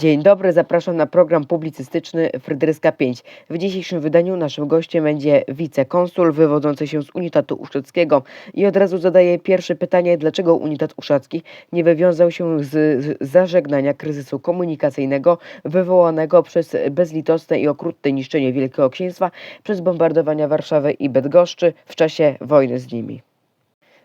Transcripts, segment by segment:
Dzień dobry, zapraszam na program publicystyczny Fryderyska 5. W dzisiejszym wydaniu naszym gościem będzie wicekonsul wywodzący się z Unitatu Uszczeckiego i od razu zadaję pierwsze pytanie, dlaczego Unitat Uszczacki nie wywiązał się z zażegnania kryzysu komunikacyjnego wywołanego przez bezlitosne i okrutne niszczenie Wielkiego Księstwa przez bombardowania Warszawy i Bydgoszczy w czasie wojny z nimi.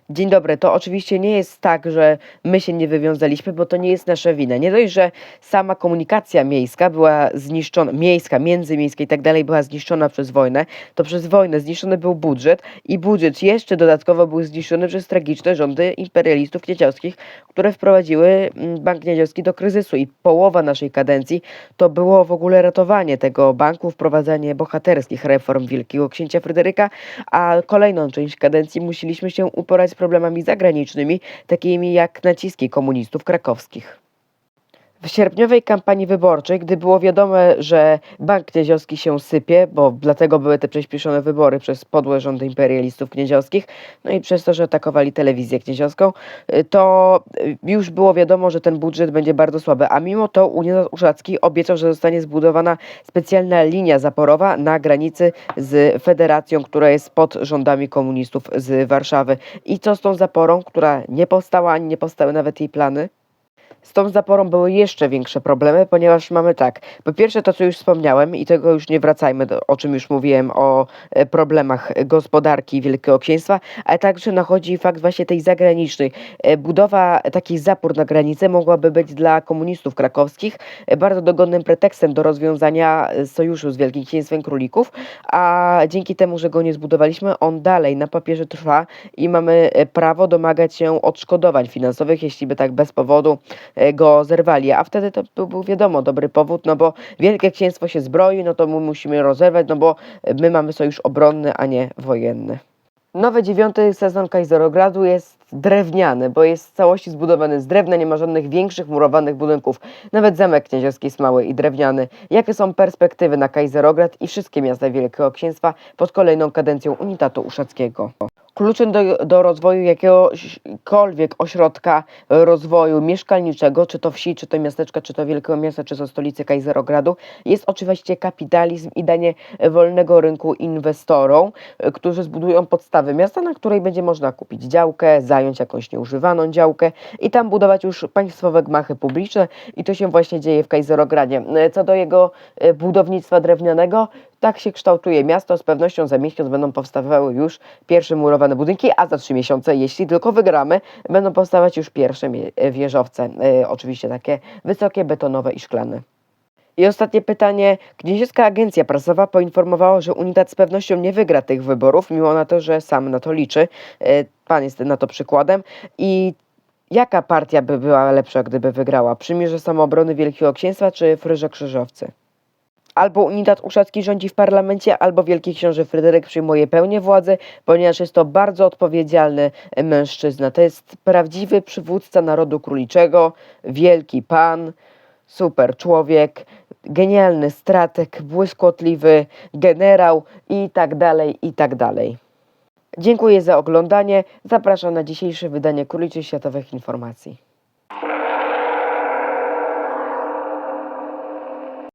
Dzień dobry. To oczywiście nie jest tak, że my się nie wywiązaliśmy, bo to nie jest nasza wina. Nie dość, że sama komunikacja miejska była zniszczona, miejska, międzymiejska i tak dalej była zniszczona przez wojnę, to przez wojnę zniszczony był budżet i budżet jeszcze dodatkowo był zniszczony przez tragiczne rządy imperialistów kniedziowskich, które wprowadziły mm, Bank Kniedziowski do kryzysu i połowa naszej kadencji to było w ogóle ratowanie tego banku, wprowadzanie bohaterskich reform Wielkiego Księcia Fryderyka, a kolejną część kadencji musieliśmy się uporać problemami zagranicznymi, takimi jak naciski komunistów krakowskich. W sierpniowej kampanii wyborczej, gdy było wiadomo, że Bank Kniedziowski się sypie, bo dlatego były te przyspieszone wybory przez podłe rządy imperialistów kniedziowskich, no i przez to, że atakowali telewizję kniedziowską, y, to już było wiadomo, że ten budżet będzie bardzo słaby. A mimo to Union Uszacki obiecał, że zostanie zbudowana specjalna linia zaporowa na granicy z Federacją, która jest pod rządami komunistów z Warszawy. I co z tą zaporą, która nie powstała, ani nie powstały nawet jej plany? Z tą zaporą były jeszcze większe problemy, ponieważ mamy tak, po pierwsze to, co już wspomniałem i tego już nie wracajmy, do, o czym już mówiłem, o e, problemach gospodarki Wielkiego Księstwa, ale także nachodzi fakt właśnie tej zagranicznej. E, Budowa takich zapór na granicę mogłaby być dla komunistów krakowskich e, bardzo dogodnym pretekstem do rozwiązania sojuszu z Wielkim Księstwem Królików, a dzięki temu, że go nie zbudowaliśmy, on dalej na papierze trwa i mamy prawo domagać się odszkodowań finansowych, jeśli by tak bez powodu go zerwali, a wtedy to by był wiadomo dobry powód, no bo Wielkie Księstwo się zbroi, no to my musimy rozerwać, no bo e, my mamy sojusz obronny, a nie wojenny. Nowy dziewiąty sezon Kaiserogradu jest drewniany, bo jest w całości zbudowany z drewna, nie ma żadnych większych murowanych budynków. Nawet zamek kniedziowski jest mały i drewniany. Jakie są perspektywy na Kaiserograd i wszystkie miasta Wielkiego Księstwa pod kolejną kadencją Unitatu Uszackiego? Kluczem do, do rozwoju jakiegokolwiek ośrodka rozwoju mieszkalniczego, czy to wsi, czy to miasteczka, czy to wielkiego miasta, czy to stolicy Kaiserogradu, jest oczywiście kapitalizm i danie wolnego rynku inwestorom, którzy zbudują podstawy miasta, na której będzie można kupić działkę, zająć jakąś nieużywaną działkę i tam budować już państwowe gmachy publiczne i to się właśnie dzieje w Kaiserogradzie. E, Co do jego e, budownictwa drewnianego, tak się kształtuje miasto. Z pewnością za miesiąc będą powstawały już pierwsze murowane budynki, a za trzy miesiące, jeśli tylko wygramy, będą powstawać już pierwsze e, wieżowce. E, oczywiście takie wysokie, betonowe i szklane. I ostatnie pytanie. Gnieździeska Agencja Prasowa poinformowała, że Unitat z pewnością nie wygra tych wyborów, mimo na to, że sam na to liczy. E, Pan jest na to przykładem. I jaka partia by była lepsza, gdyby wygrała? Przymierze Samoobrony Wielkiego Księstwa czy Fryże Krzyżowcy? Albo Unitat Uszacki rządzi w parlamencie, albo Wielki Książę Fryderyk przyjmuje pełnię władzy, ponieważ jest to bardzo odpowiedzialny mężczyzna. To jest prawdziwy przywódca narodu króliczego, wielki pan, super człowiek, genialny strateg, błyskotliwy generał i tak dalej, i tak dalej. Dziękuję za oglądanie. Zapraszam na dzisiejsze wydanie Króliczych Światowych Informacji.